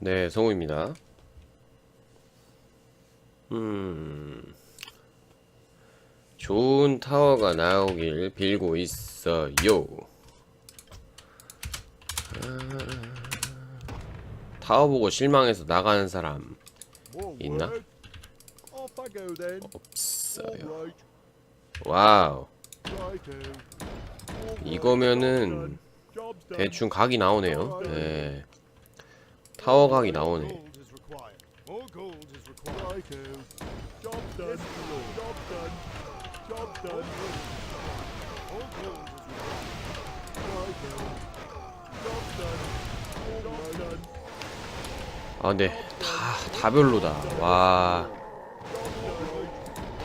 네, 성우입니다. 음, 좋은 타워가 나오길 빌고 있어요. 아, 타워 보고 실망해서 나가는 사람 있나? 없어요. 와우, 이거면은. 대충 각이 나오네요. 네. 타워 각이 나오네. 아, 근데 다, 다 별로다. 와.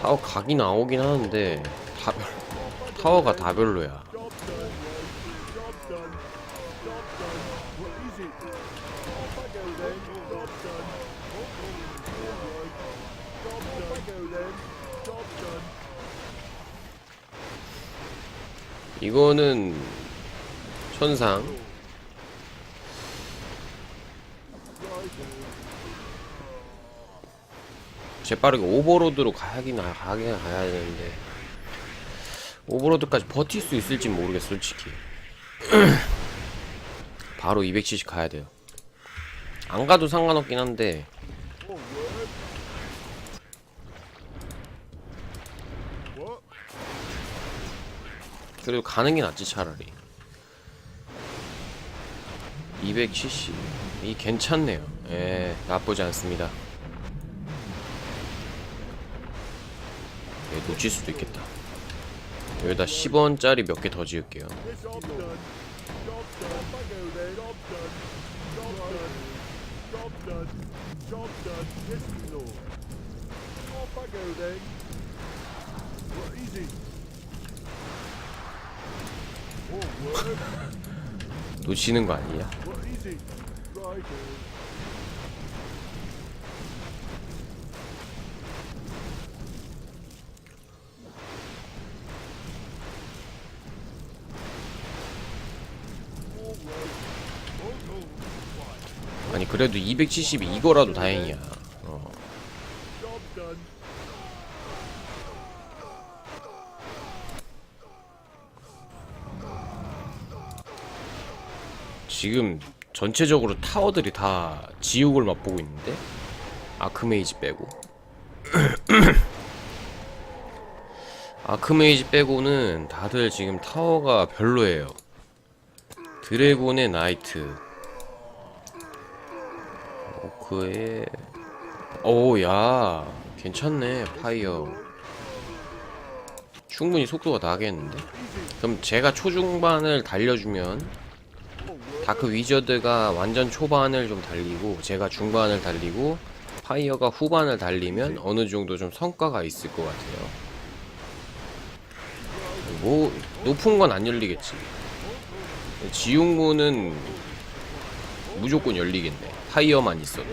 타워 각이 나오긴 하는데, 다 별, 타워가 다 별로야. Job done. Job done. Job done. What is it? Off I go then. Job done. Alright. Job done. Off I go then. Job done. 이거는 천상. 재빠르게 오버로드로 가야긴 하- 가긴 가야 되는데. 오버로드까지 버틸 수 있을지 모르겠어 솔직히. 바로 270 가야 돼요. 안 가도 상관없긴 한데 그래도 가는 게 낫지 차라리. 270 이 괜찮네요. 예 나쁘지 않습니다. 예, 놓칠 수도 있겠다. 여기다 10원짜리 몇 개 더 지을게요 놓치는 거 아니야. 아니 그래도 270이 이거라도 다행이야 어. Job done. 지금 전체적으로 타워들이 다 지옥을 맛보고 있는데? 아크메이지 빼고. 아크메이지 빼고는 다들 지금 타워가 별로예요. 드래곤의 나이트. 오크의 오야 괜찮네 파이어. 충분히 속도가 나겠는데? 그럼 제가 초중반을 달려주면 다크 위저드가 완전 초반을 좀 달리고 제가 중반을 달리고 파이어가 후반을 달리면 어느 정도 좀 성과가 있을 것 같아요. 뭐 높은 건 안 열리겠지. 지옥문은 무조건 열리겠네. 파이어만 있어도.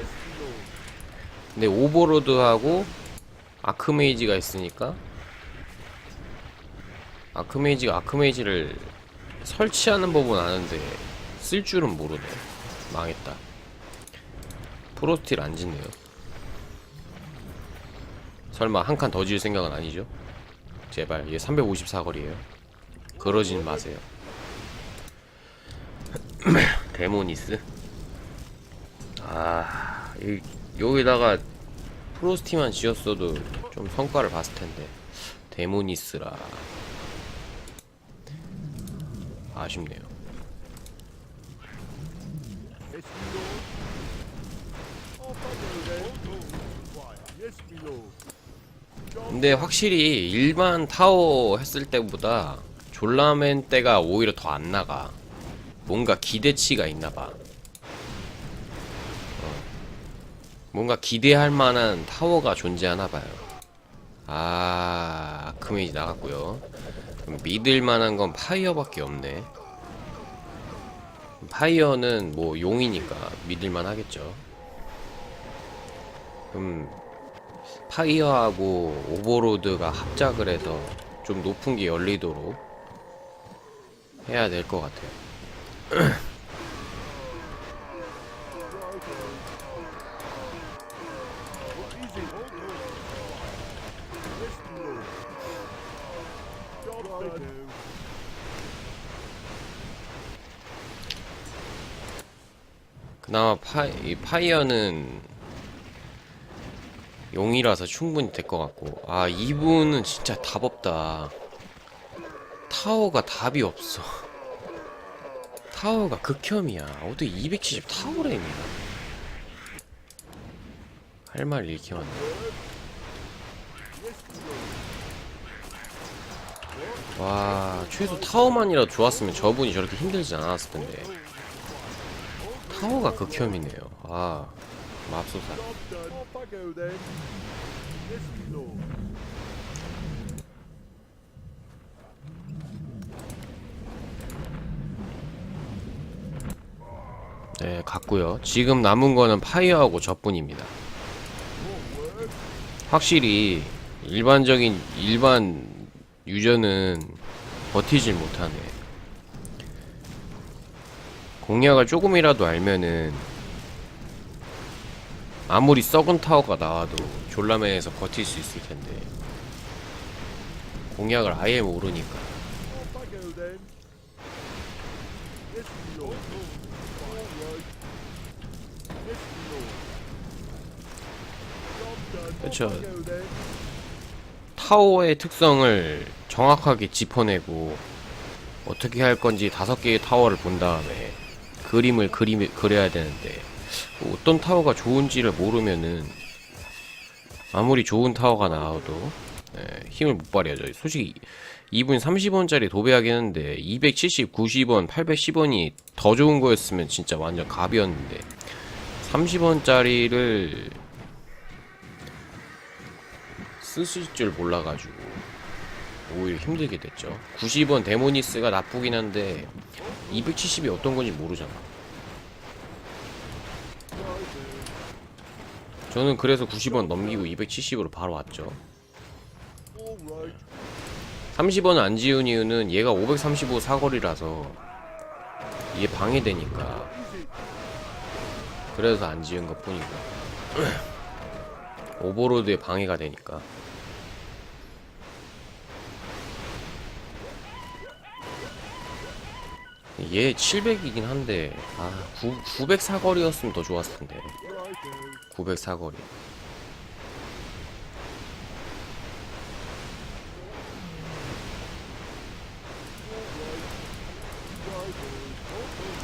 근데 오버로드하고 아크메이지가 있으니까 아크메이지가 아크메이지를 설치하는 법은 아는데 쓸 줄은 모르네. 망했다. 프로스틸 안 짓네요. 설마 한 칸 더 지을 생각은 아니죠? 제발 얘 354거리에요. 그러진 마세요. 데모니스. 아, 이, 여기다가 프로스티만 지었어도 좀 성과를 봤을 텐데. 데모니스라. 아쉽네요. Yes, my lord. All gold required. Yes, my lord. 근데 확실히 일반 타워 했을 때보다 졸라맨 때가 오히려 더 안 나가. 뭔가 기대치가 있나 봐. 어. 뭔가 기대할 만한 타워가 존재하나 봐요. 아, 아크메이지 나갔고요. 믿을 만한 건 파이어밖에 없네. 파이어는 뭐 용이니까 믿을만 하겠죠. 그럼 파이어하고 오버로드가 합작을 해서 좀 높은 게 열리도록 해야 될 것 같아요. Righto. 그나마 파, 이 파이어는 용이라서 충분히 될 것 같고. 아 이분은 진짜 답 없다. 타워가 답이 없어. 타워가 극혐이야. 어떻게 270 타워램이야 할 말 잃게 많네. 와 최소 타워만이라도 좋았으면 저분이 저렇게 힘들지 않았을 텐데 타워가 극혐이네요. 아 맙소사. 네 갔고요. 지금 남은 거는 파이어하고 저뿐입니다. 확실히 일반적인 일반 유저는 버티질 못하네 공략을 조금이라도 알면은 아무리 썩은 타워가 나와도 졸라맨에서 버틸 수 있을 텐데 공략을 아예 모르니까 그쵸. 타워의 특성을 정확하게 짚어내고 어떻게 할 건지 다섯 개의 타워를 본 다음에 그림을 그리, 그려야 되는데 어떤 타워가 좋은지를 모르면은 아무리 좋은 타워가 나와도 예, 힘을 못 발휘하죠. 솔직히 2분 30원짜리 도배하긴 했는데 270, 90원, 810원이 더 좋은 거였으면 진짜 완전 갑이었는데 30원짜리를 쓰실 줄 몰라가지고 오히려 힘들게 됐죠 90원 데모니스가 나쁘긴 한데 270이 어떤 건지 모르잖아. 저는 그래서 90원 넘기고 270으로 바로 왔죠. All right. 30원을 안 지은 이유는 얘가 535 사거리라서 얘 방해되니까. 그래서 안 지은 것 뿐이고. 오버로드에 방해가 되니까 얘 700이긴 한데 아 9, 900 사거리였으면 더 좋았을 텐데 Righto. 900 사거리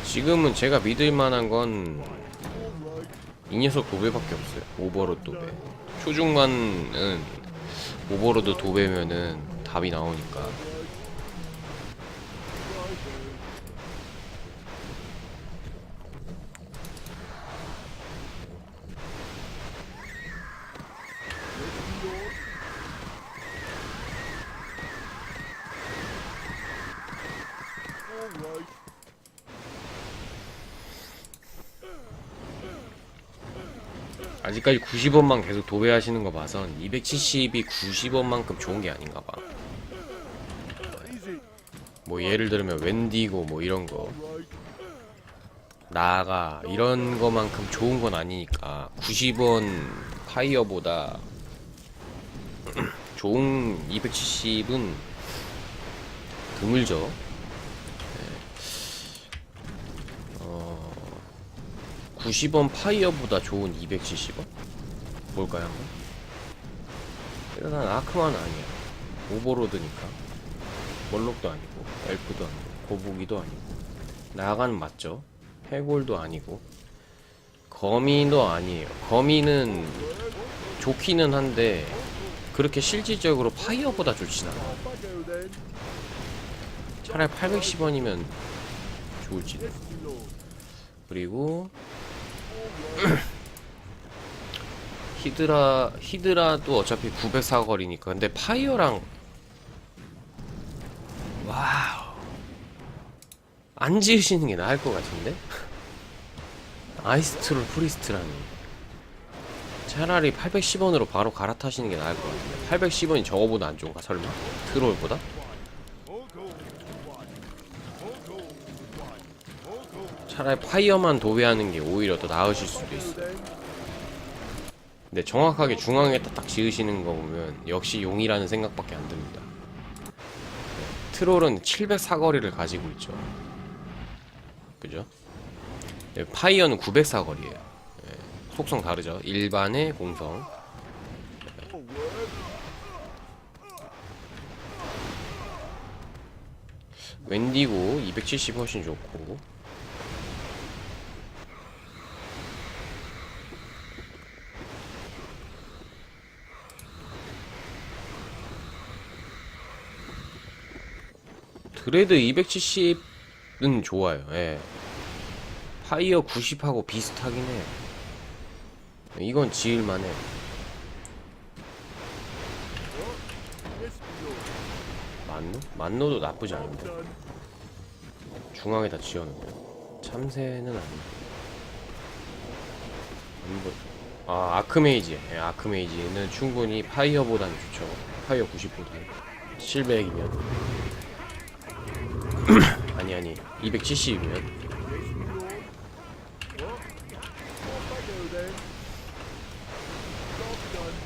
지금은 제가 믿을 만한 건 이 녀석 도배밖에 없어요. 오버로드 도배. 초중반은 오버로드 도배면은 답이 나오니까. 아직까지 90원만 계속 도배하시는 거 봐선 270이 90원만큼 좋은 게 아닌가 봐. 뭐 예를 들면 웬디고 뭐 이런 거. 나가 이런 거만큼 좋은 건 아니니까 90원 파이어보다 좋은 270은 드물죠. 네. 어, 90원 파이어보다 좋은 270원? 뭘까요? 한번? 일단 아크만 아니야. 오버로드니까. 멀록도 아니고, 엘프도 아니고, 거북이도 아니고. 나가는 맞죠? 해골도 아니고 거미도 아니에요. 거미는 좋기는 한데 그렇게 실질적으로 파이어보다 좋진 않아. 차라리 810원이면 좋을지도. 그리고 히드라 히드라도 어차피 900 사거리니까. 근데 파이어랑 와우. 안 지으시는 게 나을 것 같은데? 아이스트롤 프리스트라니. 차라리 810원으로 바로 갈아타시는 게 나을 것 같은데. 810원이 저거보다 안 좋은가 설마? 트롤보다 차라리 파이어만 도배하는 게 오히려 더 나으실 수도 있어 Then. 근데 정확하게 중앙에 딱 지으시는 거 보면 역시 용이라는 생각밖에 안 듭니다. 트롤은 700 사거리를 가지고 있죠. 그죠? 네, 파이어는 904거리에요. 예, 속성 다르죠. 일반의 공성. 웬디고 270 훨씬 좋고 드레드 270은 좋아요. 예. 파이어 90하고 비슷하긴 해. 이건 지을만해. 만노? 만노도 나쁘지 않은데. 중앙에다 지어놓으면 참새는 아니고 뭐, 아 아크메이지 예, 아크메이지는 충분히 파이어보다는 좋죠 파이어 90보다는 700이면 아니 아니 270이면 Off I go then. Job done.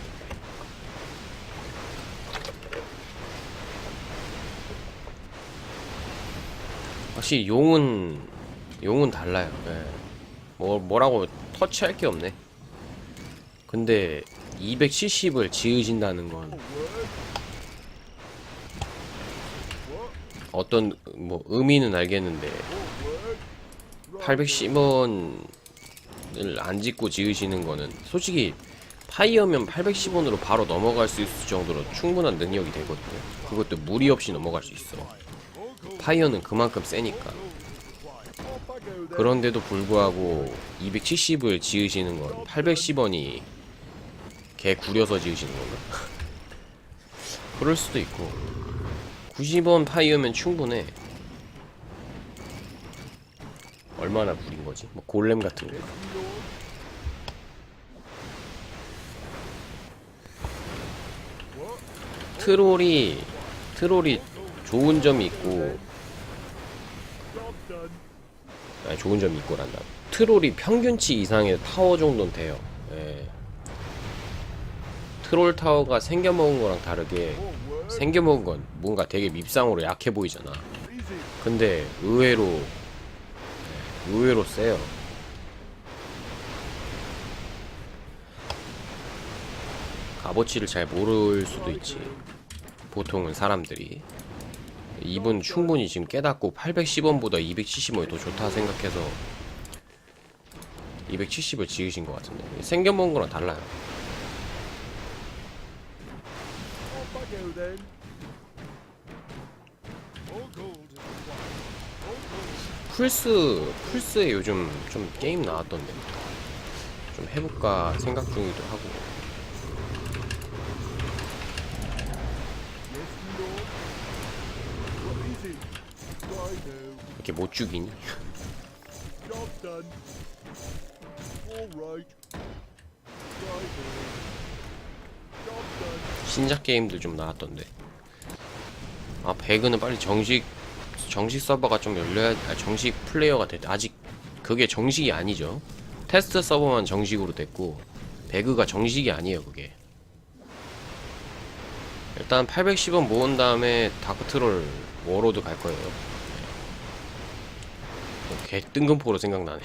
확실히 용은 용은 달라요 예. 뭐 뭐라고 터치할 게 없네 근데 270을 지으신다는 건 어떤 뭐 의미는 알겠는데 810원을 안 짓고 지으시는 거는 솔직히 파이어면 810원으로 바로 넘어갈 수 있을 정도로 충분한 능력이 되거든요. 그것도 무리 없이 넘어갈 수 있어. 파이어는 그만큼 세니까. 그런데도 불구하고 270을 지으시는 건 810원이 개 구려서 지으시는 건가? 그럴 수도 있고 90원 파이어면 충분해 얼마나 구린 거지? 뭐 골렘 같은 거 트롤이 트롤이 좋은 점이 있고. 아니, 좋은 점이 있고란다. 트롤이 평균치 이상의 타워 정도는 돼요. 예. 트롤 타워가 생겨먹은 거랑 다르게 생겨먹은 건 뭔가 되게 밉상으로 약해 보이잖아. 근데 의외로 예, 의외로 세요. 값어치를 잘 모를 수도 있지. 보통은 사람들이 이분 충분히 지금 깨닫고 810원보다 270원이 더 좋다 생각해서 270을 지으신 것 같은데 생겨먹은 거랑 달라요. Then. 플스 플스에 요즘 좀 게임 나왔던데 좀 해볼까 생각 중이기도 하고. 이렇게 못 죽이니? 신작 게임들 좀 나왔던데. 아 배그는 빨리 정식 정식 서버가 좀 열려야 아, 정식 플레이어가 됐 아직 그게 정식이 아니죠. 테스트 서버만 정식으로 됐고 배그가 정식이 아니에요 그게. 일단 810원 모은 다음에 다크트롤 워로드 갈 거예요. 네. 개 뜬금포로 생각나네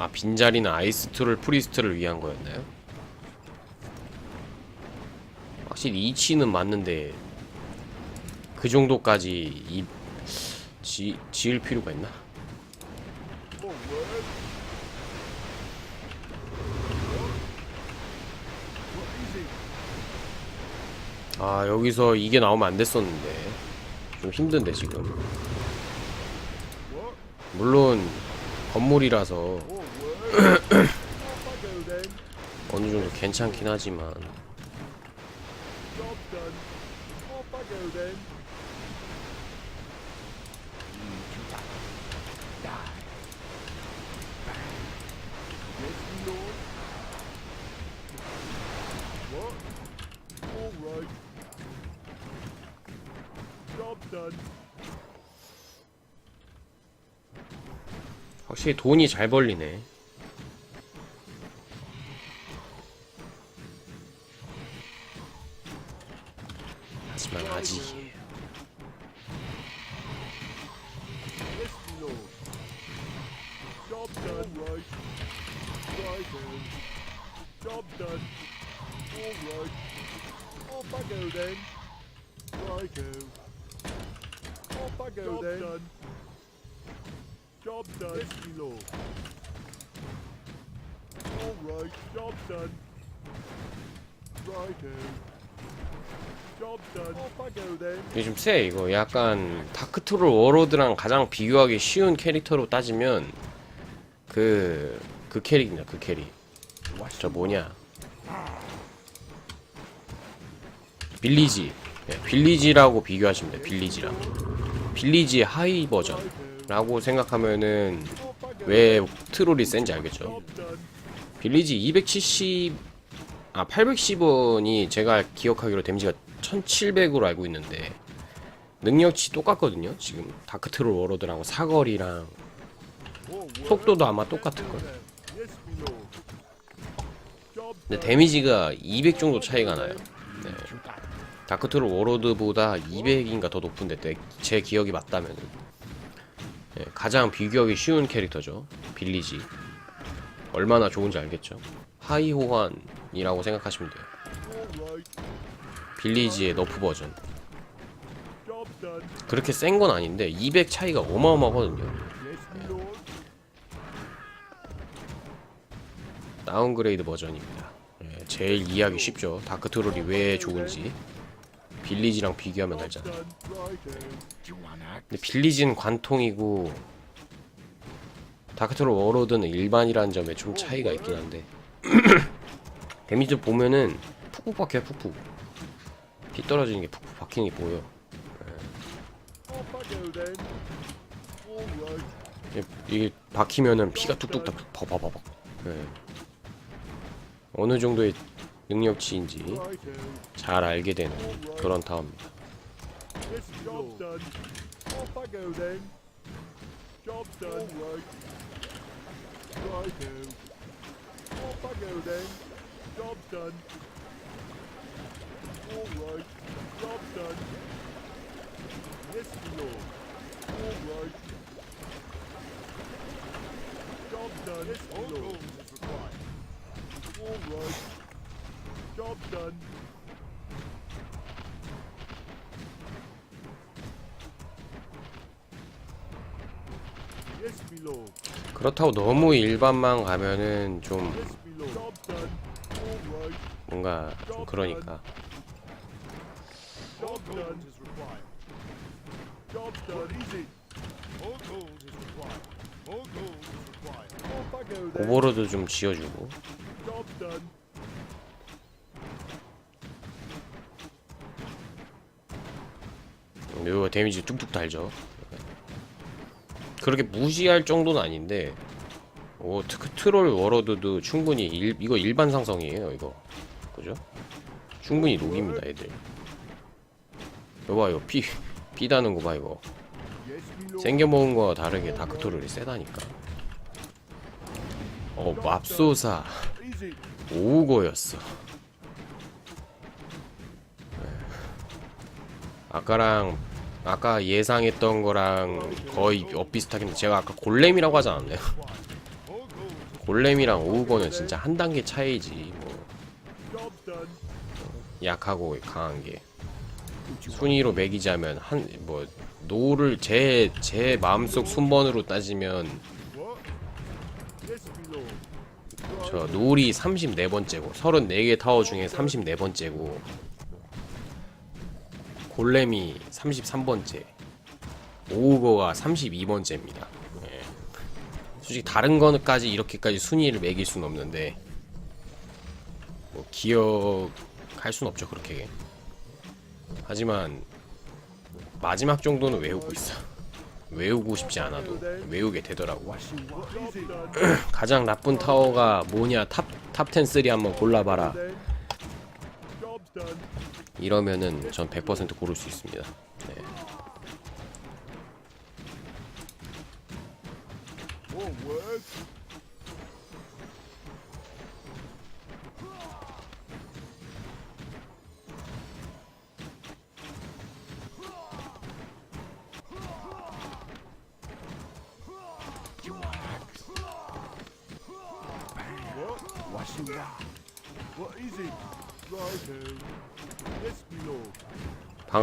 아 빈자리는 아이스트롤 프리스트를 위한 거였나요? 확실히 이치는 맞는데 그 정도까지 이 지, 지을 필요가 있나? 아 여기서 이게 나오면 안 됐었는데 좀 힘든데 지금? 물론 건물이라서 어느 정도 괜찮긴 하지만. 확실히 돈이 잘 벌리네 하 좀 세 이거 약간 다크트롤 워로드랑 가장 비교하기 쉬운 캐릭터로 따지면 그 그 캐릭이냐 그 캐릭 저 뭐냐 빌리지 네, 빌리지라고 비교하시면 돼요 빌리지랑 빌리지의 하이 버전라고 생각하면은. 왜 트롤이 센지 알겠죠. 빌리지 270, 아 810원이 제가 기억하기로 데미지가 1700으로 알고 있는데 능력치 똑같거든요. 지금 다크트롤 워로드랑 사거리랑. 속도도 아마 똑같을 거예요. Yes, me lord. Job 근데. 데미지가 200 정도 차이가 나요. 네. 다크트롤 워로드보다 200인가 더 높은데 내- 제 기억이 맞다면 네, 가장 비교하기 쉬운 캐릭터죠. 빌리지 얼마나 좋은지 알겠죠. 하이 호환이라고 생각하시면 돼요. 빌리지의 너프 버전. 그렇게 센 건 아닌데 200 차이가 어마어마하거든요. lord. 다운그레이드 버전입니다. 예, 제일 이해하기 쉽죠. 다크트롤이 왜 좋은지. 빌리지랑 비교하면 알잖아. 근데 빌리지는 관통이고 다크트롤 워로드는 일반이라는 점에 좀 차이가 있긴 한데. 데미지 보면은 푹푹 박혀요 푹푹. 피 떨어지는 게 푹푹 박히는 게 보여 이게- 이게 박히면은 피가 뚝뚝딱 버버버벅 예. 어느 정도의 능력치인지. 잘 알게 되는 그런 타워입니다 그렇다고 너무 일반만 가면은 좀. 뭔가 좀 그러니까 Job done. Easy. More gold is required. More gold is required. Off I go then. 오버로드 좀 지어주고 Job done. 이거 데미지 뚝뚝 달죠 그렇게 무시할 정도는 아닌데 오 트, 트롤 워로드도 충분히 일, 이거 일반 상성이에요 이거 그죠? 충분히 녹입니다 애들 봐 이거 피, 피 다는 거 봐 이거. 생겨먹은 거와 다르게 다크트롤이 세다니까 어 맙소사. 오우거였어 네. 아까랑 아까 예상했던 거랑 거의 엇비슷하긴데 제가 아까 골렘이라고 하지 않았나요? 골렘이랑 오우거는 진짜 한 단계 차이지 뭐 done. 약하고 강한 게 순위로 매기자면 한 뭐 노를 제 제 마음속 순번으로 따지면. 저 노을이 34번째고 34개 타워 중에 34번째고 골렘이 33번째 오우거가 32번째입니다 예. 솔직히 다른 거까지 이렇게까지 순위를 매길 수는 없는데 뭐 기억할 순 없죠 그렇게 하지만 마지막 정도는 외우고 있어 외우고 싶지 않아도 외우게 되더라고. 가장 나쁜 타워가 뭐냐 탑, 탑10 3 한번 골라봐라. 이러면은 전 100% 고를 수 있습니다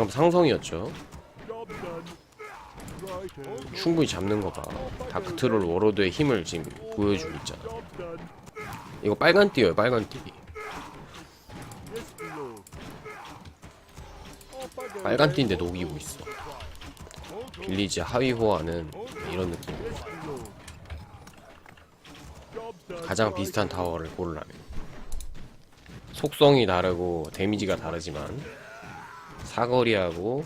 방금 상성이었죠. 충분히 잡는 거 봐. 다크트롤 워로드의 힘을 지금 보여주고 있잖아. 이거 빨간 띠예요, 빨간 띠. 빨간. 띠인데 녹이고 있어. 빌리지 하위 호화는 이런 느낌. Yes, my lord. Job done. 가장 비슷한 타워를 고르라면. 속성이 다르고 데미지가 다르지만 사거리하고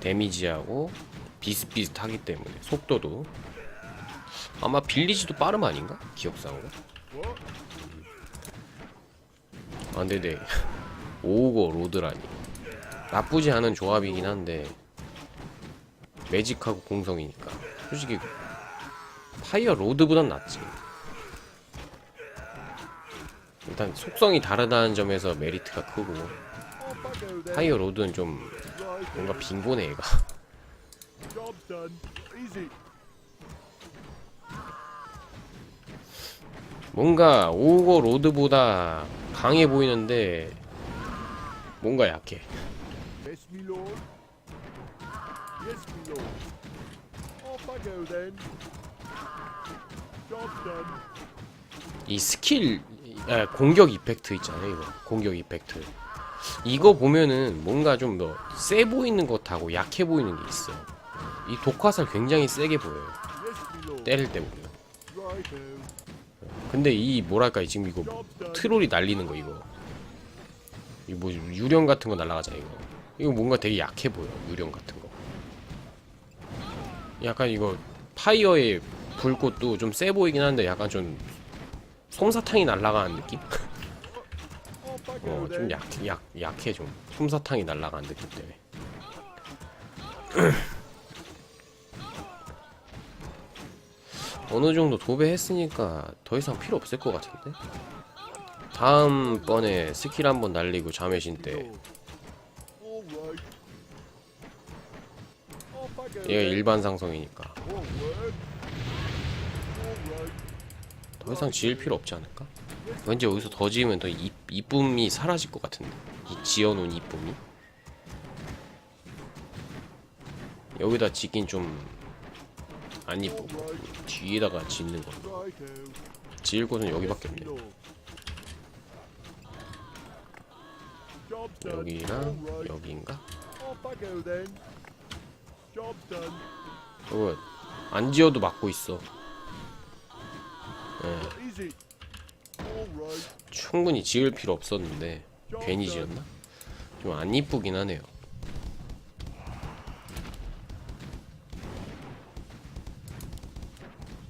데미지하고 비슷비슷하기 때문에 속도도 아마 빌리지도 빠름 아닌가? 기억상으로? What? 아 오고 로드라니 나쁘지 않은 조합이긴 한데 매직하고 공성이니까 솔직히 파이어 로드보단 낫지 일단 속성이 다르다는 점에서 메리트가 크고 파이어 로드는 좀. 뭔가 빈곤해 얘가. 뭔가 오고 로드보다 강해 보이는데 뭔가 약해. 이 스킬 아, 공격 이펙트 있잖아요 이거 공격 이펙트 이거 보면은 뭔가 좀 더 세 보이는 것하고 약해 보이는 게 있어 이 독화살 굉장히 세게 보여요. 때릴 때 보면. 근데 이 뭐랄까 지금 이거. 트롤이 날리는 거 이거 이거 뭐 유령 같은 거 날라가잖아 이거 이거 뭔가 되게 약해 보여 유령 같은 거 약간 이거 파이어의 불꽃도 좀 세 보이긴 한데 약간 좀 솜사탕이 날아가는 느낌? 어, 좀. 약, 약, 약해 좀. 솜사탕이 날아가는 느낌 때문에. 어느 정도 도배했으니까 더 이상 필요 없을 것 같은데? 다음번에 스킬 한번 날리고 자매신 때. 얘가. 일반 상성이니까 더 이상 지을 필요 없지 않을까? 왠지 여기서 더 지으면 더 이, 이쁨이 사라질 것 같은데 이 지어놓은 이쁨이 여기다 짓긴 좀 안 이쁘고 뒤에다가 짓는 거. 지을 곳은 여기밖에 없네. 여기랑. 여기인가? 이거 안 지어도 막고 있어 예. 충분히 지을 필요 없었는데 괜히. 지었나? 좀 안 이쁘긴 하네요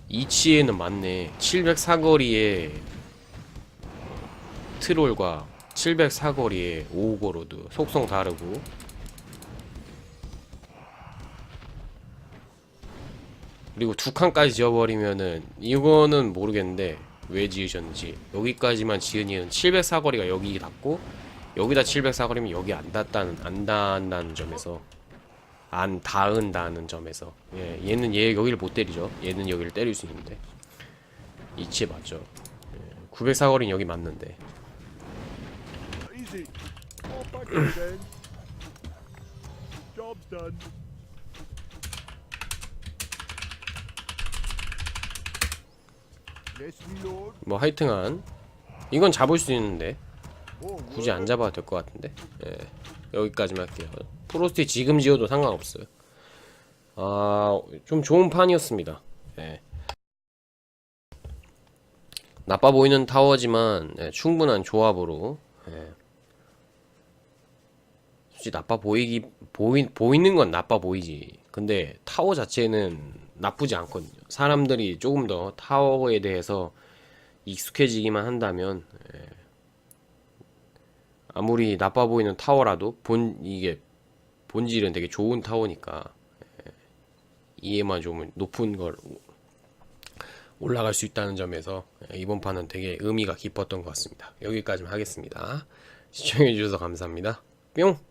이치에는 맞네 700 사거리에 트롤과 700 사거리에 오고로드 속성 다르고 그리고 두 칸까지 지어버리면은 이거는 모르겠는데 왜 지으셨는지. 여기까지만 지은 이유는 700 사거리가 여기 닿고 여기다 700 사거리면 여기 안 닿다는 안 닿는다는 점에서 안 닿은다는 점에서. 예, 얘는 얘 여기를 못 때리죠. 얘는 여기를 때릴 수 있는데. 이치에 맞죠. 예, 900 사거리는 여기 맞는데 Easy. Off I go then. Job's done. Yes, my lord. 뭐 하여튼간 이건 잡을 수 있는데 굳이 안. 잡아도 될 것 같은데 예, 여기까지만 할게요 프로스트 지금 지어도 상관없어요 아좀 좋은 판이었습니다 예. 나빠 보이는 타워지만 예, 충분한 조합으로 예. 솔직히 나빠 보이기 보이, 보이는 건 나빠 보이지 근데 타워 자체는 나쁘지 않거든요 사람들이 조금 더 타워에 대해서 익숙해지기만 한다면 예, 아무리 나빠 보이는 타워라도 본 이게 본질은 되게 좋은 타워니까 예, 이해만 좀 높은 걸 올라갈 수 있다는 점에서 예, 이번 판은 되게 의미가 깊었던 것 같습니다. 여기까지만 하겠습니다. 시청해 주셔서 감사합니다. 뿅!